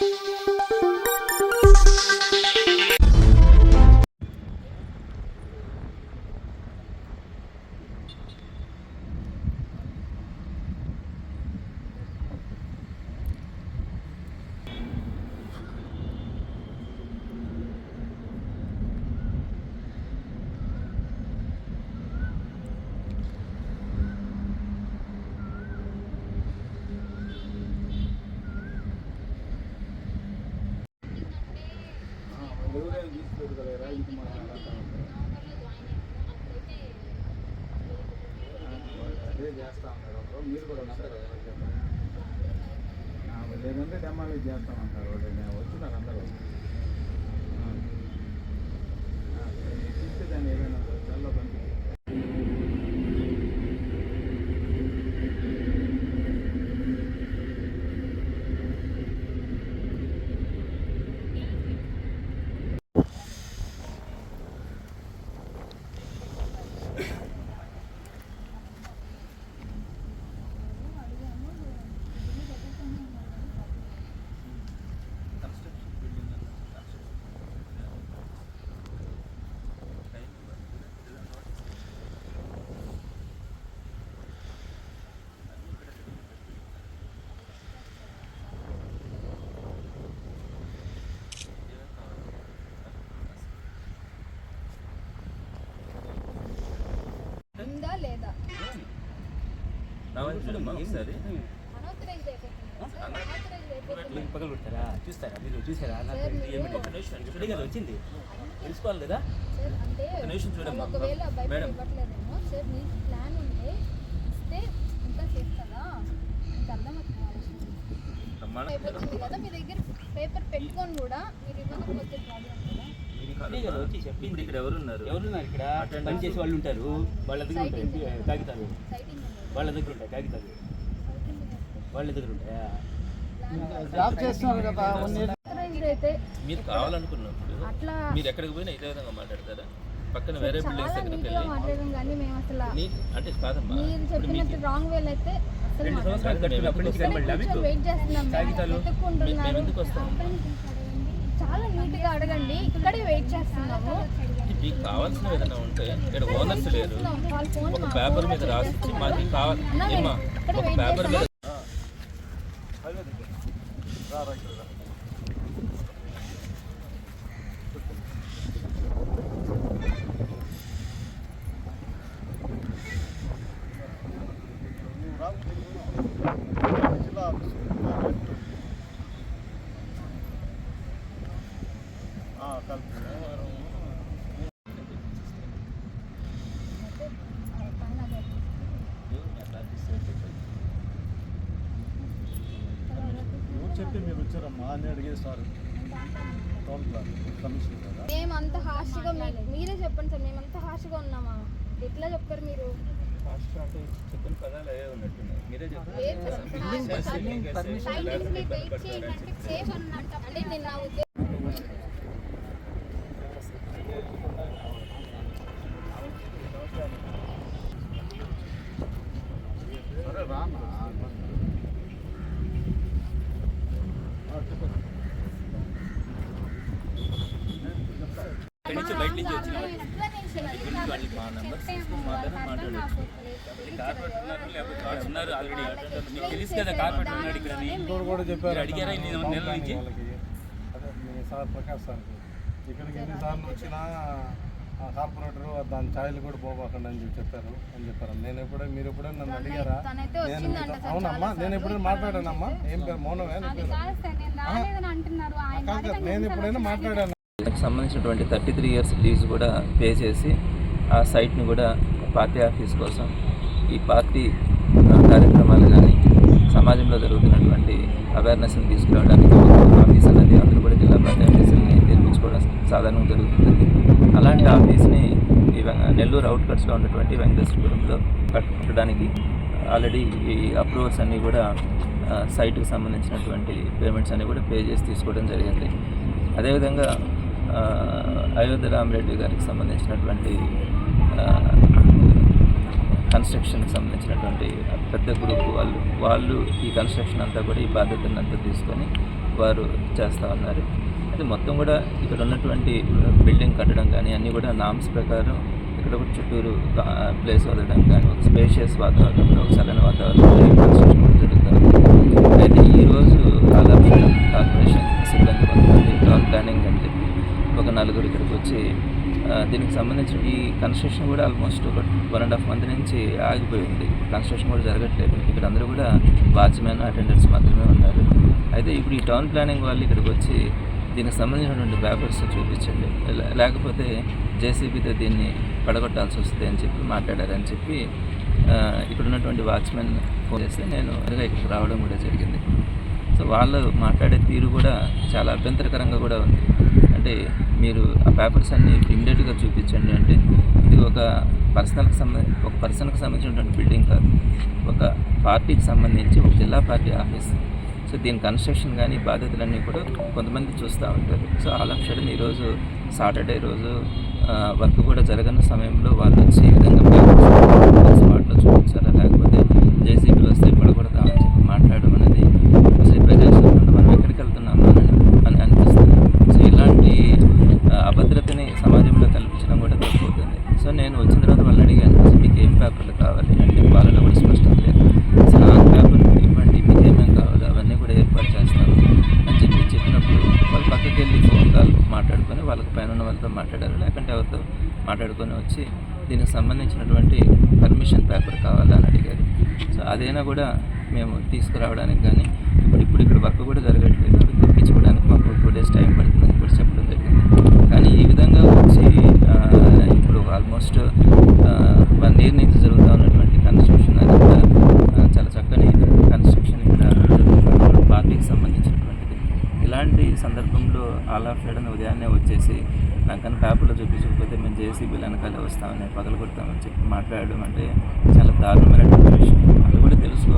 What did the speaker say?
Música తీసుకోరు మన అదే చేస్తా ఉన్నారు ఒకరు మీరు కూడా ఉన్నారు కదా చెప్పండి. ఆ, చేస్తామంటారు వాళ్ళు వచ్చినారు అందరూ దాన్ని ఏదైనా చల్ల పంపి ఉందా లేదా? ఒకసారి. అనాథరైజ్ అయిపోతుంది పగలు కొడతారా చూస్తారా మీరు? చూసారా? నాకు వచ్చింది. తెలుసుకోవాలి కదా? అంటే ఒకవేళ బయట. ఇవ్వట్లేదేమో సార్ మీకు ప్లాన్ ఉంటే ఇస్తే ఇంకా సేఫ్ కదా మీకు అర్థమవుతుంది బ్రహ్మాండం. అయిపోతుంది కదా మీ దగ్గర పేపర్ పెట్టుకొని కూడా మీరు ఇవ్వకపోతే ప్రాబ్లం కదా. వచ్చి చెప్పింది? ఇక్కడ ఎవరున్నారు? ఎవరున్నారు ఇక్కడ. పని చేసే వాళ్ళు ఉంటారు. వాళ్ళ దగ్గర ఉంటాయి. కాగితాలు. వాళ్ళ దగ్గర ఉంటాయి కాగితాలు. వాళ్ళ దగ్గర ఉంటాయా? జాబ్ చేస్తున్నారు కదా మీరు కావాలనుకున్నప్పుడు అట్లా మీరు ఎక్కడికి పోయినా ఇదే విధంగా మాట్లాడతారా? పక్కన వేరే బిల్డింగ్స్ దగ్గరికి వెళ్ళి అంటే కాదమ్మా. మీరు చెప్పినట్టు రాంగ్ వేలు అయితే రెండు. సంవత్సరాలు నుంచి కనబడలే మీకు. కాగితాలు. మేము ఎందుకు వస్తాం? అడగండి ఇక్కడే వెయిట్ చేస్తున్నాము. మీకు కావాల్సిన ఏదైనా ఉంటే ఇక్కడ ఓనర్స్ లేరు. ఒక పేపర్ మీద చేస్తున్నాము. మాకు కావాలి. ఒక పేపర్ మీద చెప్పి మీరు వచ్చారమ్మా అని సార్ టౌన్ ప్లాన్ కమిషన్ హార్ష్గా మీరే చెప్పండి సార్ మేము అంత హార్ష్గా ఉన్నామా? ఎట్లా చెప్పారు మీరు? ఫస్ట్ అంటే చెప్పిన పదాలు ఉన్నట్టున్నాయి. మీరే చెప్పండి. అంటే నేను నా ఉద్దేశం నుంచి బయట నుంచి వచ్చిన వాళ్ళు. మా నెంబర్స్ తీసుకుని మాట్లాడి మాట్లాడండి కార్పొరేట్ ఉన్నారు ఆల్రెడీ మీకు తెలుసు కదా కార్పెంటర్ ఉన్నాడు ఇక్కడ అని. ఇంకోటి కూడా చెప్పారు మీరు అడిగారా ఇన్ని నెలల నుంచి వాళ్ళకి అదే మీ సార్ ప్రకాష్ సార్కి ఇక్కడికి ఎన్నిసార్లు వచ్చినా ఆ కార్పొరేటర్ దాని ఛాయలు కూడా పోబాకండి అని చెప్పి చెప్పారు అని చెప్పారు నేను ఎప్పుడే మీరు ఎప్పుడే నన్ను అడిగారా తనైతే నేను సార్ అవునమ్మా నేను ఎప్పుడైనా మాట్లాడానమ్మా? ఏం పేరు మౌనమే కదా, నేను ఎప్పుడైనా మాట్లాడాను దానికి సంబంధించినటువంటి థర్టీ త్రీ ఇయర్స్ లీజ్ కూడా పే చేసి ఆ సైట్ని కూడా పార్టీ ఆఫీస్ కోసం ఈ పార్టీ కార్యక్రమాలు కానీ సమాజంలో జరుగుతున్నటువంటి అవేర్నెస్ని తీసుకురావడానికి ఆఫీస్ అనేది అందరూ కూడా జిల్లా పార్టీ ఆఫీసుల్ని నిర్మించుకోవడం సాధారణంగా జరుగుతుంది. అలాంటి ఆఫీస్ని ఈ నెల్లూరు అవుట్కట్స్లో ఉన్నటువంటి వెంకటేశ్వరంలో కట్టడానికి ఆల్రెడీ ఈ అప్రూవల్స్ అన్నీ కూడా సైట్కి సంబంధించినటువంటి పేమెంట్స్ అన్నీ కూడా పే చేసి తీసుకోవడం జరిగింది. అదేవిధంగా అయోధ్య రామరెడ్డి గారికి సంబంధించినటువంటి కన్స్ట్రక్షన్కి సంబంధించినటువంటి పెద్ద గ్రూప్ వాళ్ళు వాళ్ళు ఈ కన్స్ట్రక్షన్ అంతా కూడా ఈ బాధ్యతను అంతా తీసుకొని వారు చేస్తూ ఉన్నారు. అయితే మొత్తం కూడా ఇక్కడ ఉన్నటువంటి బిల్డింగ్ కట్టడం కానీ అన్నీ కూడా నామ్స్ ప్రకారం ఇక్కడ కూడా చుట్టూరు ప్లేస్ వదలడం కానీ ఒక స్పేషియస్ వాతావరణంలో ఒక చల్లని వాతావరణంలో కన్స్ట్రక్షన్ కూడా జరుగుతుంది. అయితే ఈరోజు ఆదాపు కార్పొరేషన్ సిబ్బంది కొంతమంది టౌన్ ప్లానింగ్ అంటే ఒక నలుగురు ఇక్కడికి వచ్చి దీనికి సంబంధించి ఈ కన్స్ట్రక్షన్ కూడా ఆల్మోస్ట్ ఒక వన్ అండ్ హాఫ్ మంత్ నుంచి ఆగిపోయింది. కన్స్ట్రక్షన్ కూడా జరగట్లేదు. ఇక్కడ అందరూ కూడా వాచ్మెన్ అటెండెన్స్ మాత్రమే ఉన్నారు. అయితే ఇప్పుడు ఈ టౌన్ ప్లానింగ్ వాళ్ళు ఇక్కడికి వచ్చి దీనికి సంబంధించినటువంటి పేపర్స్ చూపించండి. లేకపోతే జేసీబీతో దీన్ని పడగొట్టాల్సి వస్తుంది అని చెప్పి మాట్లాడారని చెప్పి ఇక్కడ ఉన్నటువంటి వాచ్మెన్ ఫోన్ చేస్తే నేను ఇక్కడికి రావడం కూడా జరిగింది. సో వాళ్ళు మాట్లాడే తీరు కూడా చాలా అభ్యంతరకరంగా కూడా ఉంది. అంటే మీరు ఆ పేపర్స్ అన్ని ప్రింటెడ్గా చూపించండి అంటే ఇది ఒక పర్సనల్కి సంబంధించి ఒక పర్సన్కి సంబంధించినటువంటి బిల్డింగ్ కాదు. ఒక పార్టీకి సంబంధించి ఒక జిల్లా పార్టీ ఆఫీస్. సో దీని కన్స్ట్రక్షన్ కానీ బాధ్యతలన్నీ కూడా కొంతమంది చూస్తూ ఉంటారు. సో ఆల్ ఆఫ్ ఈరోజు సాటర్డే రోజు వర్క్ కూడా జరగని సమయంలో వాళ్ళు వచ్చి ఈ విధంగా పేపర్స్ స్పాట్లో లేకపోతే జేసీబీలు వస్తే పడగొడతామని చెప్పి మాట్లాడడం అనేది అసలు ఈ ప్రజాస్వామ్యంలో మనం ఎక్కడికి వెళ్తున్నామా అని అని అనిపిస్తుంది సో ఇలాంటి ఆ, అభద్రతని సమాజంలో కల్పించడం కూడా తప్పుతుంది సో నేను వచ్చిన తర్వాత వాళ్ళని అడిగాను అసలు మీకు ఏం పేపర్లు కావాలి అంటే వాళ్ళలో కూడా స్పష్టత లేదు అసలు ఆ పేపర్ ఇవ్వండి మీకు ఏమేమి కావాలి అవన్నీ కూడా ఏర్పాటు చేస్తాము అని చెప్పి చెప్పినప్పుడు వెళ్ళి ఫోన్ కాల్ మాట్లాడుకొని వాళ్ళకి పైన ఉన్న వాళ్ళతో మాట్లాడారు. లేకుంటే ఎవరితో మాట్లాడుకొని వచ్చి దీనికి సంబంధించినటువంటి పర్మిషన్ పేపర్ కావాలని అడిగారు. సో అదైనా కూడా మేము తీసుకురావడానికి కానీ ఇప్పుడు ఇప్పుడు ఇక్కడ వర్క్ కూడా జరగట్లేదు అవి తెప్పించుకోవడానికి మాకు టూ డేస్ టైం పడుతుందని కూడా చెప్పడం జరిగింది కానీ ఈ విధంగా వచ్చి ఆ, ఇప్పుడు ఆల్మోస్ట్ వన్ ఇయర్ నుంచి జరుగుతూ ఉన్నటువంటి కన్స్ట్రక్షన్ అది కూడా ఆ, చాలా చక్కని కన్స్ట్రక్షన్ ఇక్కడ జరుగుతుంది. పార్టీకి సంబంధించినటువంటిది ఇలాంటి సందర్భంలో అలా ఆఫ్ ఉదయాన్నే వచ్చేసి నాకన్నా పేపర్లో చూపించకపోతే మేము జేసీబీ వెనకాలే వస్తామని పగలు కొడతామని చెప్పి మాట్లాడడం అంటే చాలా దారుణమైనటువంటి విషయం. అది కూడా తెలుసు.